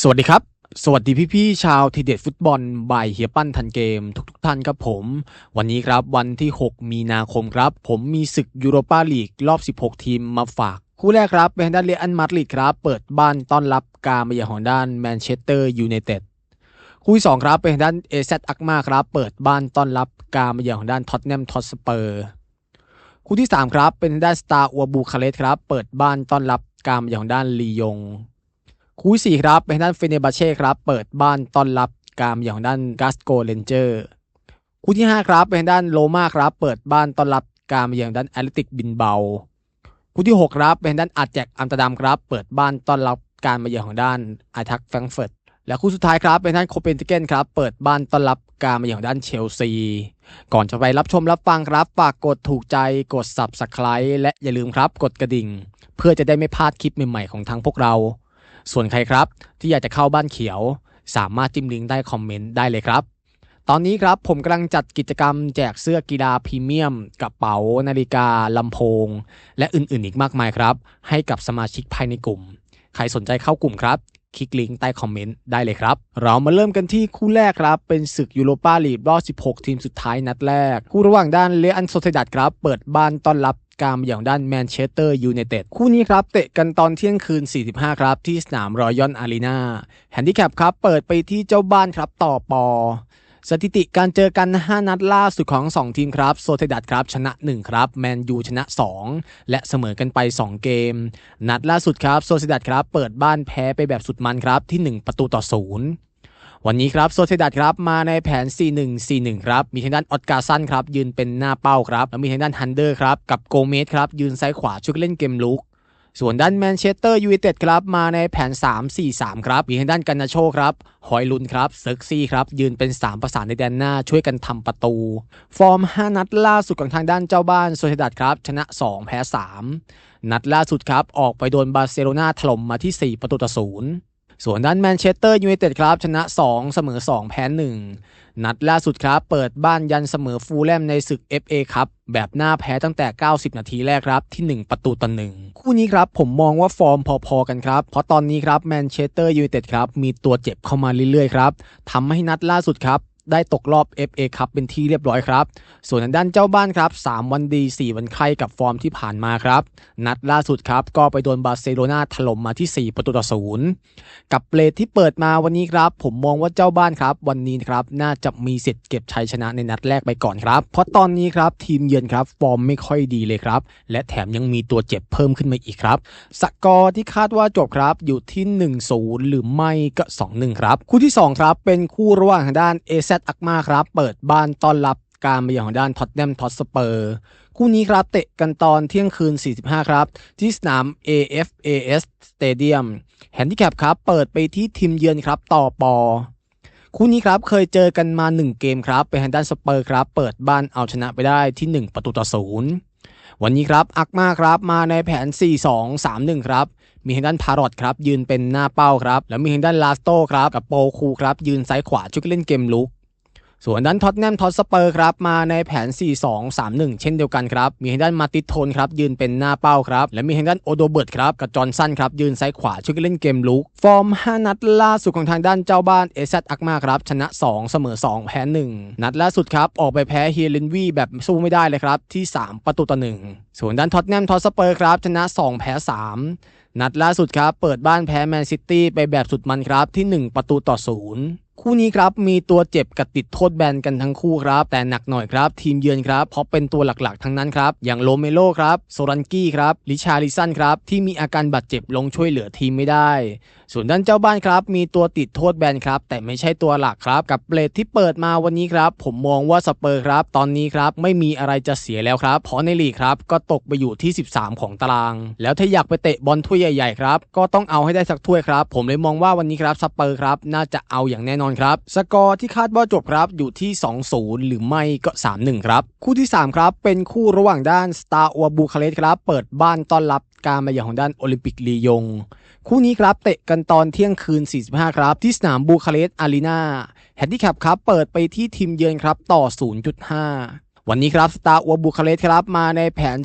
สวัสดีครับ สวัสดีพี่ๆชาวทีเด็ดฟุตบอลบายเฮียปั้นทันเกม ทุกๆท่านครับผม วันนี้ครับวันที่ 6 มีนาคมครับ ผมมีศึกยูโรปาลีกรอบ 16 ทีมมาฝาก คู่แรกครับเป็นด้านเรอันมาดริดครับ เปิดบ้านต้อนรับการมาเยือนของด้านแมนเชสเตอร์ยูไนเต็ดคู่ที่สองครับเป็นด้านเอเซตอักมาครับ เปิดบ้านต้อนรับการมาเยือนของด้านท็อตแนมท็อตสเปอร์คู่ที่3ครับเป็นด้านสตาร์อัวบูคาเลสครับ เปิดบ้านต้อนรับการมาเยือนของด้านลียง คู่ที่สี่ครับเป็นด้านเฟเนบาเช่ครับ เปิดบ้านต้อนรับการอย่างด้านกาสโกเรนเจอร์คู่ที่ห้าครับเป็นด้านโลมาครับ เปิดบ้านต้อนรับการอย่างด้านแอตเลติกบินเบาคู่ที่หกครับเป็นด้านอาแจกอัมสเตอร์ดัมครับ เปิดบ้านต้อนรับการมาเยือนของด้านไอทักแฟรงเฟิร์ตและคู่สุดท้ายครับเป็นด้านโคเปนเฮเกนครับ เปิดบ้านต้อนรับการมาเยือนของด้านเชลซี ก่อนจะไปรับชมรับฟังครับฝากกดถูกใจกด subscribe และอย่าลืมครับกดกระดิ่ง เพื่อจะได้ไม่พลาดคลิปใหม่ๆของทางพวกเรา ส่วนใครครับ ที่อยากจะเข้าบ้านเขียว สามารถจิ้มลิงก์ได้คอมเมนต์ได้เลยครับ ตอนนี้ครับผมกำลังจัดกิจกรรมแจกเสื้อกีฬาพรีเมียม กระเป๋า นาฬิกาลำโพง และอื่นๆ อีกมากมายครับ ให้กับสมาชิกภายในกลุ่ม ใครสนใจเข้ากลุ่มครับคลิกลิงก์ใต้คอมเมนต์ได้เลยครับ เรามาเริ่มกันที่คู่แรกครับ เป็นศึกยูโรปาลีกรอบ 16 ทีมสุดท้ายนัดแรก คู่ระหว่างด้านเลอันโซเซดัดครับ เปิดบ้านต้อนรับ การอย่างด้านแมนเชสเตอร์ยูไนเต็ดคู่นี้ครับ เตะกันตอนเที่ยงคืน 45 ครับ ที่สนามรอยัลอารีนาแฮนดิแคปครับ เปิดไปที่เจ้าบ้านครับต่อปอ สถิติการเจอกัน 5 นัดล่าสุดของ 2 ทีมครับ โซเทดัดครับ ชนะ 1 ครับ แมนยูชนะ 2 และเสมอกันไป 2 เกม นัดล่าสุดครับ โซเทดัดครับ เปิดบ้านแพ้ไปแบบสุดมันครับที่ 1 ประตูต่อ 0 วันนี้ครับโซเทดัดครับมาในแผน 4-1-4-1 ครับ มีทางด้านออตการ์สันครับยืนเป็นหน้าเป้าครับแล้วมีทางด้านฮันเดอร์ครับกับโกเมสครับยืนซ้ายขวาช่วยเล่นเกมลุกส่วนด้านแมนเชสเตอร์ยูไนเต็ดครับมาในแผน 3-4-3 ครับ มีทางด้านกันนาโชครับหอยลุนครับเซิร์กซี่ครับ ยืนเป็น 3 ประสานในแดนหน้าช่วยกันทำประตู ฟอร์ม 5 นัดล่าสุดของทางด้านเจ้าบ้านโซเ d ดัดครับ ชนะ 2 แพ้ 3 นัดล่าสุดครับ ออกไปโดนบาร์เซโลนาถล่มมาที่ 4 ประตูต่อศูนย์ ส่วนด้านแมนเชสเตอร์ยูไนเต็ดครับชนะ 2 เสมอ 2 แพ้1นัดล่าสุดครับ เปิดบ้านยันเสมอฟูลแลมในศึก FA ครับแบบหน้าแพ้ตั้งแต่ 90 นาทีแรกครับ ที่ 1 ประตูต่อหนึ่งคู่นี้ครับ ผมมองว่าฟอร์มพอๆกันครับ เพราะตอนนี้ครับแมนเชสเตอร์ยูไนเต็ดครับ มีตัวเจ็บเข้ามาเรื่อยๆครับทำให้นัดล่าสุดครับ ได้ตกรอบ FA ครับเป็นที่เรียบร้อยครับ ส่วนทางด้านเจ้าบ้านครับ 3 วันดี 4 วันไข้กับฟอร์มที่ผ่านมาครับ นัดล่าสุดครับ ก็ไปโดนบาร์เซโลนาถล่มมาที่ 4 ประตูต่อศูนย์กับเปรตที่เปิดมาวันนี้ครับ ผมมองว่าเจ้าบ้านครับ วันนี้ครับน่าจะมีสิทธิ์เก็บชัยชนะในนัดแรกไปก่อนครับ เพราะตอนนี้ครับทีมเยือนครับฟอร์มไม่ค่อยดีเลยครับ และแถมยังมีตัวเจ็บเพิ่มขึ้นมาอีกครับ สกอร์ที่คาดว่าจบครับอยู่ที่ 1-0 หรือไม่ก็ 2-1 ครับ คู่ที่ 2 ครับเป็นคู่ระหว่างทางด้านเอซอักมาครับ เปิดบ้านต้อนรับการมาอย่างของด้านท็อตแนมท็อตสเปอร์คู่นี้ครับเตะกันตอนเที่ยงคืน 45 ครับ ที่สนาม AFAS Stadium แฮนดิแคปครับ เปิดไปที่ทีมเยือนครับต่อปอ คู่นี้ครับเคยเจอกันมา 1 เกมครับเป็นแฮนดันสเปอร์ครับ เปิดบ้านเอาชนะไปได้ที่ 1 ประตูต่อศูนย์วันนี้ครับ อักมาครับมาในแผน 4-2-3-1 ครับ มีทางด้านพารอตครับ ยืนเป็นหน้าเป้าครับ แล้วมีทางด้านลาสโต้ครับ กับโปคูครับ ยืนซ้ายขวาช่วยเล่นเกมลุก ส่วนด้านท็อตแนมท็อตสเปอร์ครับมาในแผน 4-2-3-1 เช่นเดียวกันครับ มีทางด้านมาติโทนครับยืนเป็นหน้าเป้าครับ และมีทางด้านโอโดเบิร์ตครับกับจอห์นสันครับยืนซ้ายขวาช่วยกันเล่นเกมลุก ฟอร์ม 5 นัดล่าสุดของทางด้านเจ้าบ้านเอซอักมาครับชนะ 2 เสมอ 2 แพ้ 1 นัดล่าสุดครับออกไปแพ้เฮียเลนวีแบบสู้ไม่ได้เลยครับที่ 3 ประตูต่อ1ส่วนด้านท็อตแนมท็อตสเปอร์ครับชนะ 2 แพ้ 3 นัดล่าสุดครับเปิดบ้านแพ้แมนซิตี้ไปแบบสุดมันครับที่ 1 ประตูต่อศูนย์ คู่นี้ครับมีตัวเจ็บกับติดโทษแบนกันทั้งคู่ครับ แต่หนักหน่อยครับทีมเยือนครับเพราะเป็นตัวหลักๆทั้งนั้นครับ อย่างโลเมโลครับโซรันกี้ครับลิชาริสันครับที่มีอาการบาดเจ็บลงช่วยเหลือทีมไม่ได้ ส่วนด้านเจ้าบ้านครับ มีตัวติดโทษแบนครับ แต่ไม่ใช่ตัวหลักครับ กับเบลดที่เปิดมาวันนี้ครับ ผมมองว่าสเปอร์ครับ ตอนนี้ครับไม่มีอะไรจะเสียแล้วครับ เพราะในลีกครับก็ตกไปอยู่ที่ 13 ของตาราง แล้วถ้าอยากไปเตะบอลถ้วยใหญ่ๆครับก็ต้องเอาให้ได้สักถ้วยครับ ผมเลยมองว่าวันนี้ครับสเปอร์ครับน่าจะเอาอย่างแน่นอนครับ สกอร์ที่คาดว่าจบครับอยู่ที่ 2-0 หรือไม่ก็ 3-1 ครับ คู่ที่ 3 ครับ เป็นคู่ระหว่างด้านสตาร์อัวบูคาเลสครับ เปิดบ้านต้อนรับการมาอย่างของด้านโอลิมปิกลียง คู่นี้ครับเตะกันตอนเที่ยงคืน 45 ครับ ที่สนามบูคาเลสอารีนาแฮนดิแคปครับ เปิดไปที่ทีมเยือนครับต่อ 0.5วันนี้ครับสตาร์อัวบุคาเลสครับมาในแผน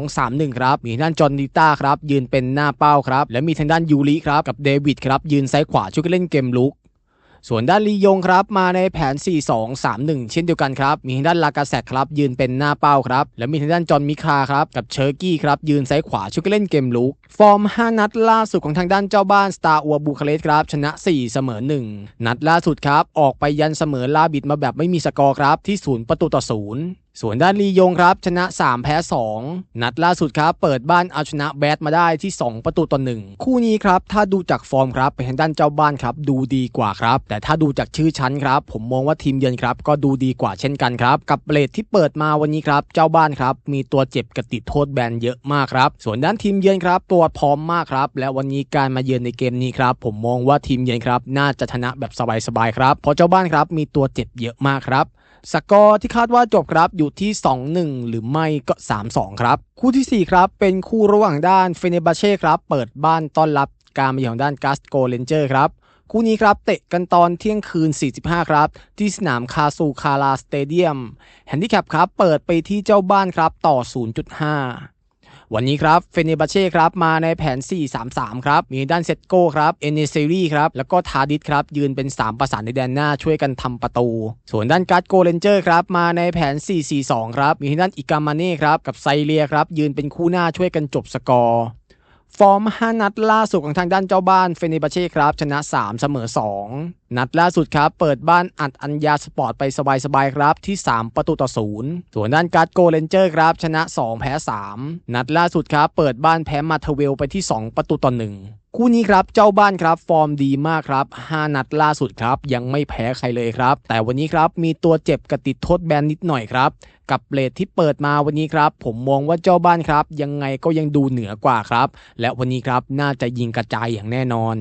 4-2-3-1 ครับ มีด้านจอห์นดิต้าครับยืนเป็นหน้าเป้าครับ และมีทางด้านยูริครับกับเดวิดครับยืนซ้ายขวาช่วยกันเล่นเกมลุก ส่วนด้านลียงครับมาในแผน 4-2-3-1 เช่นเดียวกันครับ มีทางด้านลากาแซกครับยืนเป็นหน้าเป้าครับ และมีทางด้านจอห์นมิคาครับกับเชอร์กี้ครับยืนซ้ายขวาช่วยกันเล่นเกมลุก ฟอร์ม 5 นัดล่าสุดของทางด้านเจ้าบ้านสตาร์อัวบูคาเลสครับชนะ 4 เสมอ 1 นัดล่าสุดครับ ออกไปยันเสมอลาบิดมาแบบไม่มีสกอร์ครับ ที่ศูนย์ประตูต่อศูนย์ส่วนด้านลียงครับ ชนะ 3 แพ้ 2 นัดล่าสุดครับ เปิดบ้านเอาชนะแบดมาได้ที่ 2 ประตูต่อ1คู่นี้ครับ ถ้าดูจากฟอร์มครับไปทางด้านเจ้าบ้านครับ ดูดีกว่าครับ แต่ถ้าดูจากชื่อชั้นครับ ผมมองว่าทีมเยือนครับ ก็ดูดีกว่าเช่นกันครับ กับเรทที่เปิดมาวันนี้ครับ เจ้าบ้านครับ มีตัวเจ็บกระติดโทษแบนเยอะมากครับ ส่วนด้านทีมเยือนครับตัวพร้อมมากครับ และวันนี้การมาเยือนในเกมนี้ครับ ผมมองว่าทีมเยือนครับ น่าจะชนะแบบสบายๆครับ เพราะเจ้าบ้านครับมีตัวเจ็บเยอะมากครับสกอร์ที่คาดว่าจบครับอยู่ที่ 2-1 หรือไม่ก็ 3-2 ครับ คู่ที่ 4 ครับ เป็นคู่ระหว่างด้านเฟเนบาเช่ครับ เปิดบ้านต้อนรับการมาเยือนของด้านกัสโกเลนเจอร์ครับ คู่นี้ครับ เตะกันตอนเที่ยงคืน 45 ครับ ที่สนามคาซูคาราสเตเดียมแฮนดิแคปครับ เปิดไปที่เจ้าบ้านครับต่อ 0.5 วันนี้ครับเฟเนบาเช่ครับมาในแผน 4-3-3 ครับ มีด้านเซตโก้ครับเอเนเซรีครับ แล้วก็ทาดิสครับ ยืนเป็น 3 ประสานในแดนหน้าช่วยกันทำประตู ส่วนด้านการ์ดโกเลนเจอร์ครับมาในแผน 4-4-2 ครับ มีด้านอิกามาเน่ครับ กับไซเลียครับ ยืนเป็นคู่หน้าช่วยกันจบสกอร์ ฟอร์ม 5 นัดล่าสุดของทางด้านเจ้าบ้านเฟนิบาเช่ครับ ชนะ 3 เสมอ 2 นัดล่าสุดครับ เปิดบ้านอัดอัญญาสปอร์ตไปสบายๆครับที่ 3 ประตูต่อศูนย์ส่วนด้านการ์ดโกเลนเจอร์ครับ ชนะ 2 แพ้ 3 นัดล่าสุดครับ เปิดบ้านแพ้มาทเวลไปที่ 2 ประตูต่อ1คู่นี้ครับเจ้าบ้านครับฟอร์มดีมากครับ 5 นัดล่าสุดครับ ยังไม่แพ้ใครเลยครับ แต่วันนี้ครับมีตัวเจ็บกระติดโทษแบนนิดหน่อยครับ กับเรทที่เปิดมาวันนี้ครับ ผมมองว่าเจ้าบ้านครับ ยังไงก็ยังดูเหนือกว่าครับ และวันนี้ครับน่าจะยิงกระจายอย่างแน่นอน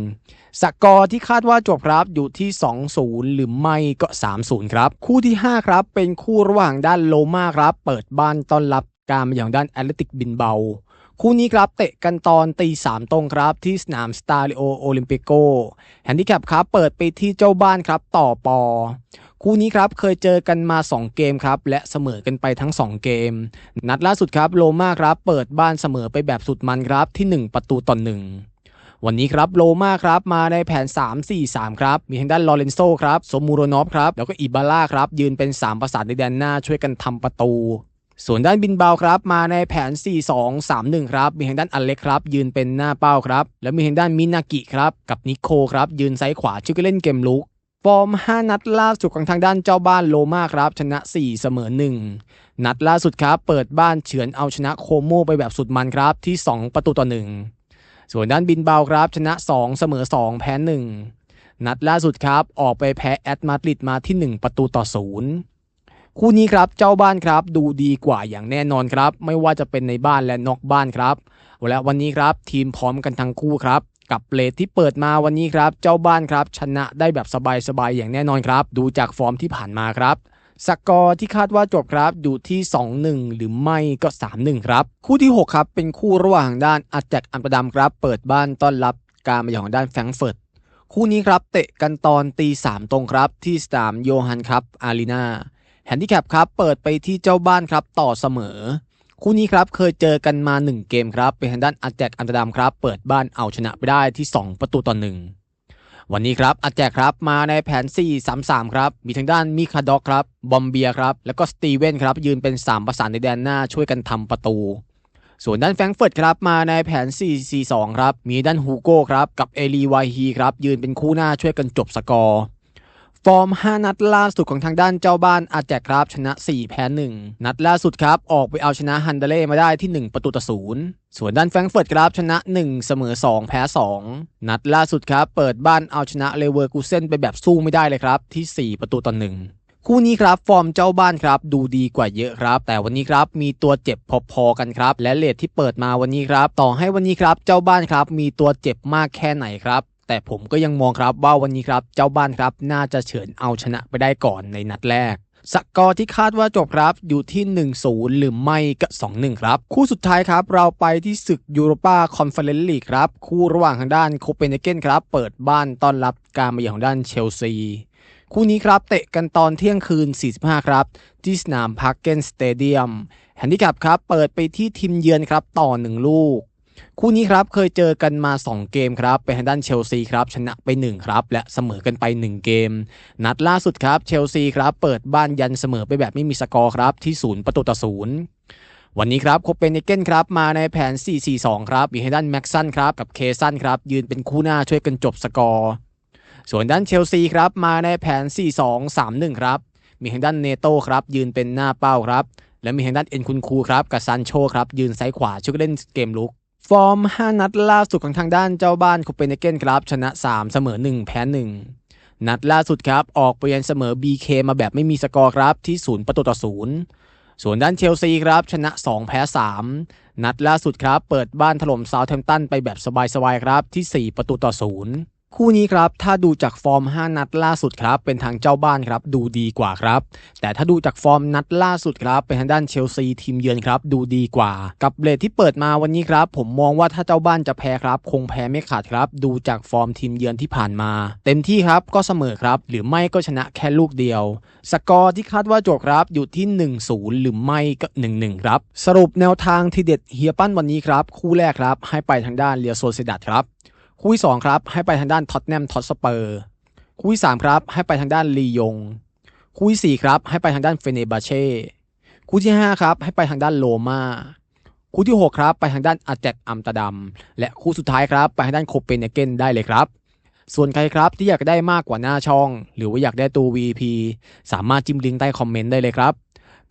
สกอร์ที่คาดว่าจบครับอยู่ที่ 2-0 หรือไม่ก็ 3-0 ครับ คู่ที่ 5 ครับ เป็นคู่ระหว่างด้านโลมาครับ เปิดบ้านต้อนรับการมาอย่างด้านแอตเลติกบินเบา คู่นี้ครับเตะกันตอนตีสามตรงครับ ที่สนามสตาริโอโอลิมปิโกแฮนดิแคปครับเปิดไปที่เจ้าบ้านครับต่อปอ คู่นี้ครับเคยเจอกันมา 2 เกมครับ และเสมอกันไปทั้ง 2 เกม นัดล่าสุดครับโลมาครับเปิดบ้านเสมอไปแบบสุดมันครับที่ 1 ประตูต่อหนึ่งวันนี้ครับโลมาครับมาในแผน 3-4-3 ครับ มีทางด้านลอเรนโซครับ สมูโรนอฟครับ แล้วก็อิบาร่าครับ ยืนเป็น 3 ประสานในแดนหน้าช่วยกันทำประตู ส่วนด้านบินเบาครับมาในแผน 4-2-3-1 ครับ มีทางด้านอเล็กครับ ยืนเป็นหน้าเป้าครับ แล้วมีทางด้านมินากิครับ กับนิโคครับ ยืนซ้ายขวาช่วยกันเล่นเกมลุก ฟอร์ม 5 นัดล่าสุดของทางด้านเจ้าบ้านโลมาครับ ชนะ 4 เสมอ 1 นัดล่าสุดครับ เปิดบ้านเฉือนเอาชนะโคโมไปแบบสุดมันครับที่ 2 ประตูต่อ 1 ส่วนด้านบินเบาครับ ชนะ 2 เสมอ 2 แพ้ 1 นัดล่าสุดครับ ออกไปแพ้แอตมาดริดมาที่ 1 ประตูต่อ 0 คู่นี้ครับเจ้าบ้านครับดูดีกว่าอย่างแน่นอนครับ ไม่ว่าจะเป็นในบ้านและนอกบ้านครับและวันนี้ครับทีมพร้อมกันทั้งคู่ครับกับเรทที่เปิดมาวันนี้ครับ เจ้าบ้านครับ ชนะได้แบบสบายๆอย่างแน่นอนครับ ดูจากฟอร์มที่ผ่านมาครับสกอร์ที่คาดว่าจบครับอยู่ที่ 2-1 หรือไม่ก็ 3-1 ครับ คู่ที่ 6 ครับ เป็นคู่ระหว่างด้านอาแจกอัมสเตอร์ดัมครับ เปิดบ้านต้อนรับการมาอย่างด้านแฟรงเฟิร์ตคู่นี้ครับ เตะกันตอนตีสามตรงครับ ที่สนามโยฮันครับอารีนา แฮนดิแคปครับเปิดไปที่เจ้าบ้านครับต่อเสมอ คู่นี้ครับเคยเจอกันมา 1 เกมครับ เป็นทางด้านอาแจกอัมตรดัมครับ เปิดบ้านเอาชนะไปได้ที่ 2 ประตูต่อหนึ่งวันนี้ครับอาแจกครับมาในแผน 4-3-3 ครับ มีทางด้านมิคาด็อกครับ บอมเบียครับ แล้วก็สตีเวนครับ ยืนเป็น 3 ประสานในแดนหน้าช่วยกันทำประตู ส่วนด้านแฟรงก์เฟิร์ตครับมาในแผน 4-4-2 ครับ มีด้านฮูโก้ครับกับเอลีวาฮีครับยืนเป็นคู่หน้าช่วยกันจบสกอร์ ฟอร์ม 5 นัดล่าสุดของทางด้านเจ้าบ้านอาแจกครับชนะ 4 แพ้ 1 นัดล่าสุดครับ ออกไปเอาชนะฮันเดเล่มาได้ที่ 1 ประตูต่อศูนย์ส่วนด้านแฟรงก์เฟิร์ตครับชนะ 1 เสมอ 2 แพ้ 2 นัดล่าสุดครับ เปิดบ้านเอาชนะเลเวอร์กูเซนไปแบบสู้ไม่ได้เลยครับ ที่ 4 ประตูต่อหนึ่งคู่นี้ครับ ฟอร์มเจ้าบ้านครับดูดีกว่าเยอะครับ แต่วันนี้ครับมีตัวเจ็บพอๆกันครับ และเลทที่เปิดมาวันนี้ครับ ต่อให้วันนี้ครับเจ้าบ้านครับมีตัวเจ็บมากแค่ไหนครับ แต่ผมก็ยังมองครับว่าวันนี้ครับเจ้าบ้านครับน่าจะเฉือนเอาชนะไปได้ก่อนในนัดแรกสกอร์ที่คาดว่าจบครับอยู่ที่ 1-0 หรือไม่ก็ 2-1 ครับ คู่สุดท้ายครับ เราไปที่ศึกยูโรปาคอนเฟอเรนซ์ลีกครับ คู่ระหว่างทางด้านโคเปนเฮเกนครับ เปิดบ้านต้อนรับการมาเยือนของด้านเชลซี คู่นี้ครับเตะกันตอนเที่ยงคืน 45 ครับ ที่สนามพาร์เกนสเตเดียมแฮนดิแคปครับ เปิดไปที่ทีมเยือนครับต่อ 1 ลูก คู่นี้ครับเคยเจอกันมา 2 เกมครับเป็นทางด้านเชลซีครับชนะไป 1 ครับ และเสมอกันไป 1 เกม นัดล่าสุดครับเชลซีครับเปิดบ้านยันเสมอไปแบบไม่มีสกอร์ครับที่ศูนย์ประตูต่อศูนย์วันนี้ครับโคเปนเฮเกนครับมาในแผน 4-4-2 ครับมีให้ด้านแม็กซันครับกับเคซันครับยืนเป็นคู่หน้าช่วยกันจบสกอร์ ส่วนด้านเชลซีครับมาในแผน 4-2-3-1 ครับมีทางด้านเนโต้ครับยืนเป็นหน้าเป้าครับ และมีทางด้านเอ็นคุนคูครับกับซันโชครับยืนซ้ายขวาช่วยเล่นเกมลุก ฟอร์ม 5 นัดล่าสุดของทางด้านเจ้าบ้านโคเปนเฮเกนครับ ชนะ 3 เสมอ 1 แพ้ 1 นัดล่าสุดครับ ออกไปยันเสมอ BK มาแบบไม่มีสกอร์ครับ ที่ 0 ประตูต่อ 0 ส่วนด้านเชลซีครับ ชนะ 2 แพ้ 3 นัดล่าสุดครับ เปิดบ้านถล่มซาวเทมตันไปแบบสบายๆครับที่ 4 ประตูต่อ 0 คู่นี้ครับ ถ้าดูจากฟอร์ม 5 นัดล่าสุดครับ เป็นทางเจ้าบ้านครับดูดีกว่าครับ แต่ถ้าดูจากฟอร์มนัดล่าสุดครับ เป็นทางด้านเชลซีทีมเยือนครับดูดีกว่า กับเบรดที่เปิดมาวันนี้ครับ ผมมองว่าถ้าเจ้าบ้านจะแพ้ครับ คงแพ้ไม่ขาดครับ ดูจากฟอร์มทีมเยือนที่ผ่านมา เต็มที่ครับก็เสมอครับ หรือไม่ก็ชนะแค่ลูกเดียว สกอร์ที่คาดว่าจบครับอยู่ที่ 1-0 หรือไม่ก็ 1-1 ครับ สรุปแนวทางที่เด็ดเฮียปั้นวันนี้ครับคู่แรกครับให้ไปทางด้านเรียโซเซดัดครับ คู่ที่สองครับให้ไปทางด้านท็อตแนมท็อตสเปอร์คู่ที่สามครับให้ไปทางด้านลียง คู่ที่สี่ครับให้ไปทางด้านเฟเนบาเช่คู่ที่ห้าครับให้ไปทางด้านโลมาคู่ที่หกครับไปทางด้านอาแจกอัมตอร์ดัมและคู่สุดท้ายครับไปทางด้านโคเปนเฮเกนได้เลยครับส่วนใครครับที่อยากได้มากกว่าหน้าช่อง หรือว่าอยากได้ตัว VP สามารถจิ้มลิงก์ใต้คอมเมนต์ได้เลยครับ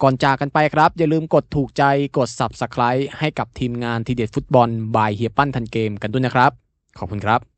ก่อนจากกันไปครับ อย่าลืมกดถูกใจกด Subscribe ให้กับทีมงานทีเด็ดฟุตบอลบายเฮียปั้นทันเกมกันด้วยนะครับ ขอบคุณครับ